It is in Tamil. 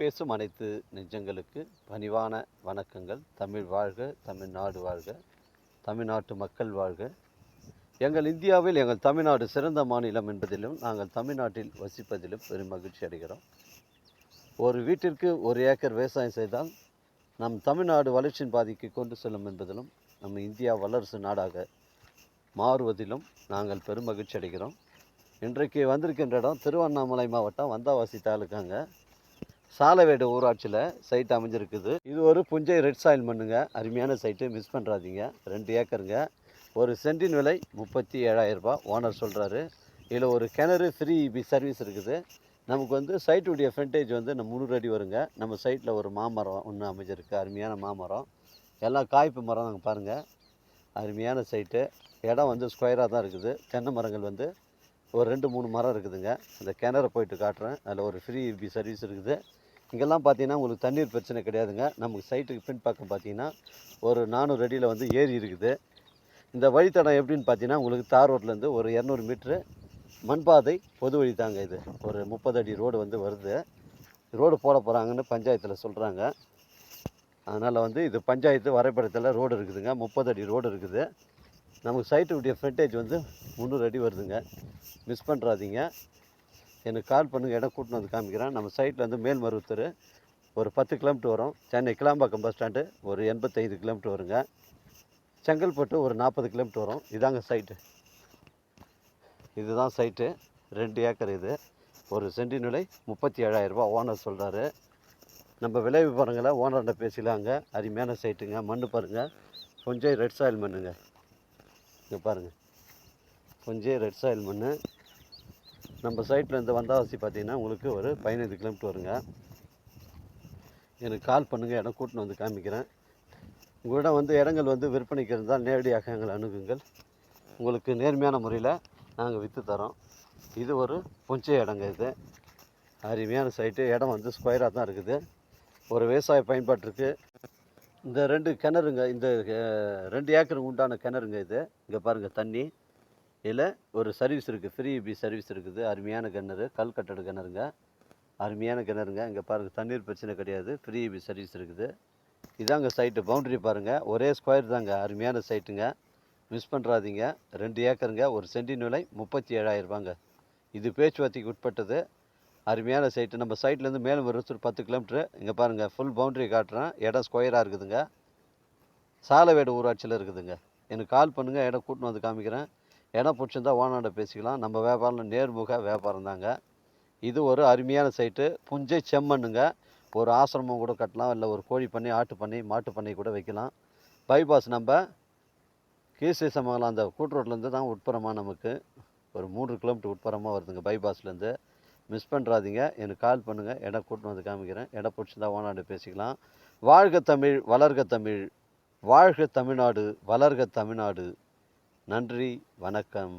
பேசும் அனைத்து நெஞ்சங்களுக்கு பணிவான வணக்கங்கள். தமிழ் வாழ்க தமிழ்நாடு வாழ்க தமிழ்நாட்டு மக்கள் வாழ்க. எங்கள் இந்தியாவில் எங்கள் தமிழ்நாடு சிறந்த மாநிலம் என்பதிலும் நாங்கள் தமிழ்நாட்டில் வசிப்பதிலும் பெரும் மகிழ்ச்சி அடைகிறோம். ஒரு வீட்டிற்கு ஒரு ஏக்கர் விவசாயம் செய்தால் நம் தமிழ்நாடு வளர்ச்சியின் பாதிக்கு கொண்டு செல்லும் என்பதிலும் நம்ம இந்தியா வல்லரசு நாடாக மாறுவதிலும் நாங்கள் பெரும் மகிழ்ச்சி அடைகிறோம். இன்றைக்கு வந்திருக்கின்ற இடம் திருவண்ணாமலை மாவட்டம் வந்தாவாசி தாலுக்காங்க. சாலவேடு ஊராட்சியில் சைட் அமைஞ்சிருக்குது. இது ஒரு புஞ்சை ரெட் சாயில் மண்ணுங்க. அருமையான சைட்டு மிஸ் பண்ணுறாதீங்க ரெண்டு ஏக்கருங்க. ஒரு சென்டின் விலை முப்பத்தி ஏழாயிரரூபா ரூபாய். ஓனர் சொல்கிறாரு இதில் ஒரு கிணறு ஃப்ரீ இபி சர்வீஸ் இருக்குது. நமக்கு வந்து சைட்டுடைய ஃப்ரண்டேஜ் வந்து நம்ம முந்நூறு அடி வருங்க. நம்ம சைட்டில் ஒரு மாமரம் ஒன்று அமைஞ்சிருக்கு. அருமையான மாமரம். எல்லாம் காய்ப்பு மரம் நாங்கள் பாருங்கள் அருமையான சைட்டு இடம் வந்து ஸ்கொயராக தான் இருக்குது. தென்னை மரங்கள் வந்து ஒரு ரெண்டு மூணு மரம் இருக்குதுங்க. அந்த கிணற போயிட்டு காட்டுறேன். அதில் ஒரு ஃப்ரீ இபி சர்வீஸ் இருக்குது. இங்கெல்லாம் பார்த்தீங்கன்னா உங்களுக்கு தண்ணீர் பிரச்சனை கிடையாதுங்க. நமக்கு சைட்டுக்கு பின்பக்கம் பார்த்தீங்கன்னா ஒரு நானூறு அடியில் வந்து ஏரி இருக்குது. இந்த வழித்தடம் எப்படின்னு பார்த்தீங்கன்னா உங்களுக்கு தார் ரோட்லேருந்து ஒரு இரநூறு மீட்ரு மண்பாதை பொது வழி தாங்க இது. ஒரு முப்பது அடி ரோடு வந்து வருது. ரோடு போட போகிறாங்கன்னு பஞ்சாயத்தில் சொல்கிறாங்க அதனால் வந்து இது பஞ்சாயத்து வரைபடத்தில் ரோடு இருக்குதுங்க. முப்பது அடி ரோடு இருக்குது. நமக்கு சைட்டுடைய ஃப்ரண்டேஜ் வந்து முந்நூறு அடி வருதுங்க. மிஸ் பண்ணுறாதீங்க எனக்கு கால் பண்ணுங்கள் இடம் கூட்டின்னு வந்து காமிக்கிறேன். நம்ம சைட்டில் வந்து மேல்மருவத்தூர் ஒரு பத்து கிலோமீட்டர் வரும். சென்னை கிளாம்பாக்கம் பஸ் ஸ்டாண்டு ஒரு எண்பத்தைந்து கிலோமீட்டர் வருங்க. செங்கல்பட்டு ஒரு நாற்பது கிலோமீட்டர் வரும். இதாங்க சைட்டு இதுதான் சைட்டு ரெண்டு ஏக்கர் இது. ஒரு சென்டி நிலை முப்பத்தி ஏழாயிரரூபா ஓனர் சொல்கிறாரு நம்ம விலை விவரங்களை ஓனர்கிட்ட பேசிக்கலாங்க. அருமையான சைட்டுங்க மண் பாருங்கள் கொஞ்சம் ரெட் சாயில் மண்ணுங்க. இங்கே பாருங்கள் கொஞ்சம் ரெட் சாயில் மண் நம்ம சைட்லேருந்து வந்தாவாசி பார்த்தீங்கன்னா உங்களுக்கு ஒரு பதினைந்து கிலோமீட்டர் வருங்க. எனக்கு கால் பண்ணுங்கள் இடம் கூட்டின்னு வந்து காமிக்கிறேன். உங்களிடம் வந்து இடங்கள் வந்து விற்பனைக்கு இருந்தால் நேரடியாக எங்களை அணுகுங்கள். உங்களுக்கு நேர்மையான முறையில் நாங்கள் விற்று தரோம். இது ஒரு புஞ்சை இடங்க இது. அருமையான சைட்டு. இடம் வந்து ஸ்கொயராக தான் இருக்குது. ஒரு விவசாய பயன்பாட்டிற்கு இந்த ரெண்டு கிணறுங்க இந்த ரெண்டு ஏக்கருக்கு உண்டான கிணறுங்க இது. இங்கே பாருங்கள் தண்ணி. இதில் ஒரு சர்வீஸ் இருக்குது ஃப்ரீ பி சர்வீஸ் இருக்குது. அருமையான கிணறு கல் கட்டட கிணறுங்க. அருமையான கிணறுங்க. இங்கே பாருங்கள் தண்ணீர் பிரச்சனை கிடையாது. ஃப்ரீ பி சர்வீஸ் இருக்குது. இதாங்க சைட்டு பவுண்டரி பாருங்கள் ஒரே ஸ்கொயர் தாங்க. அருமையான சைட்டுங்க மிஸ் பண்ணுறாதீங்க ரெண்டு ஏக்கருங்க. ஒரு சென்டின் விலை முப்பத்தி ஏழாயிரரூபாங்க இது பேச்சுவார்த்தைக்கு உட்பட்டது. அருமையான சைட்டு நம்ம சைட்லேருந்து மேலும் ஒரு ஒரு பத்து கிலோமீட்ரு இங்கே பாருங்கள் ஃபுல் பவுண்டரி காட்டுறேன். இடம் ஸ்கொயராக இருக்குதுங்க. சாலவேடு ஊராட்சியில் இருக்குதுங்க. எனக்கு கால் பண்ணுங்கள் இடம் கூட்டின்னு வந்து காமிக்கிறேன். இடம் பிடிச்சிருந்தா ஓனர்கிட்ட பேசிக்கலாம். நம்ம வியாபாரம் நேர்முக வியாபாரம் தாங்க. இது ஒரு அருமையான சைட்டு புஞ்சை செம்மண்ணுங்க. ஒரு ஆசிரமம் கூட கட்டலாம். இல்லை ஒரு கோழி பண்ணை ஆட்டு பண்ணி மாட்டு பண்ணி கூட வைக்கலாம். பைபாஸ் நம்ம கீசேசமங்கலம் அந்த கூட்டுரோட்லேருந்து தான் உட்புறமாக நமக்கு. ஒரு மூன்று கிலோமீட்டர் உட்புறமாக வருதுங்க பைபாஸ்லேருந்து மிஸ் பண்ணுறாதீங்க எனக்கு கால் பண்ணுங்கள் இடம் கூட்டின்னு வந்து காமிக்கிறேன். இடம் பிடிச்சிருந்தா ஓனாண்டு பேசிக்கலாம். வாழ்க தமிழ் வளர்க தமிழ். வாழ்க தமிழ்நாடு வளர்க தமிழ்நாடு. நன்றி வணக்கம்.